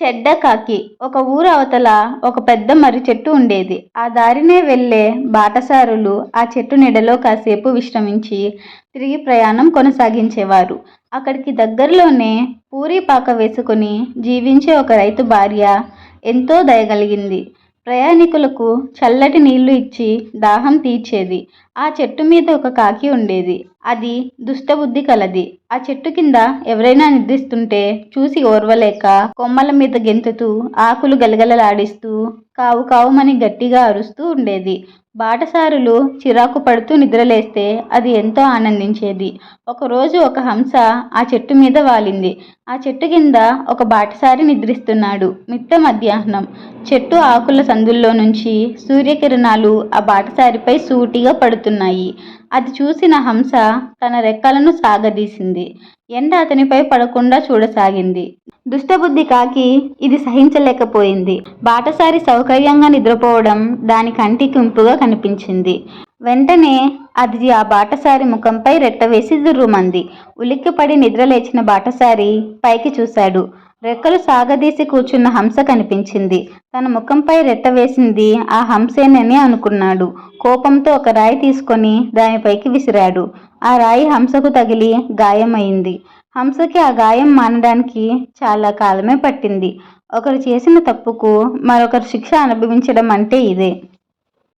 చెడ్డ కాకి. ఒక ఊరు అవతల ఒక పెద్ద మర్రి చెట్టు ఉండేది. ఆ దారినే వెళ్ళే బాటసారులు ఆ చెట్టు నీడలో కాసేపు విశ్రమించి తిరిగి ప్రయాణం కొనసాగించేవారు. అక్కడికి దగ్గరలోనే పూరి పాక వేసుకుని జీవించే ఒక రైతు భార్య ఎంతో దయగలిగింది. ప్రయాణికులకు చల్లటి నీళ్ళు ఇచ్చి దాహం తీర్చేది. ఆ చెట్టు మీద ఒక కాకి ఉండేది. అది దుష్టబుద్ధి కలది. ఆ చెట్టు కింద ఎవరైనా నిద్రిస్తుంటే చూసి ఓర్వలేక కొమ్మల మీద గెంతుతూ ఆకులు గలగలలాడిస్తూ కావు కావుమని గట్టిగా అరుస్తూ ఉండేది. బాటసారులు చిరాకు పడుతూ నిద్రలేస్తే అది ఎంతో ఆనందించేది. ఒకరోజు ఒక హంస ఆ చెట్టు మీద వాలింది. ఆ చెట్టు కింద ఒక బాటసారి నిద్రిస్తున్నాడు. మిట్ట మధ్యాహ్నం. చెట్టు ఆకుల సందుల్లో నుంచి సూర్యకిరణాలు ఆ బాటసారిపై సూటిగా పడుతున్నాయి. అది చూసిన హంస తన రెక్కలను సాగదీసింది. ఎండ అతనిపై పడకుండా చూడసాగింది. దుష్టబుద్ధి కాకి ఇది సహించలేకపోయింది. బాటసారి సౌకర్యంగా నిద్రపోవడం దాని కంటికి ఇంపుగా కనిపించింది. వెంటనే అది ఆ బాటసారి ముఖంపై రెట్టవేసి దుర్రుమంది ఉలిక్కిపడి నిద్రలేచిన బాటసారి పైకి చూశాడు. రెక్కలు సాగదీసి కూర్చున్న హంస కనిపించింది. తన ముఖంపై రెట్ట వేసింది. ఆ హంసేనని అనుకున్నాడు. కోపంతో ఒక రాయి తీసుకొని దానిపైకి విసిరాడు. ఆ రాయి హంసకు తగిలి గాయమైంది. హంసకి ఆ గాయం మానడానికి చాలా కాలమే పట్టింది. ఒకరు చేసిన తప్పుకు మరొకరు శిక్ష అనుభవించడం అంటే ఇదే.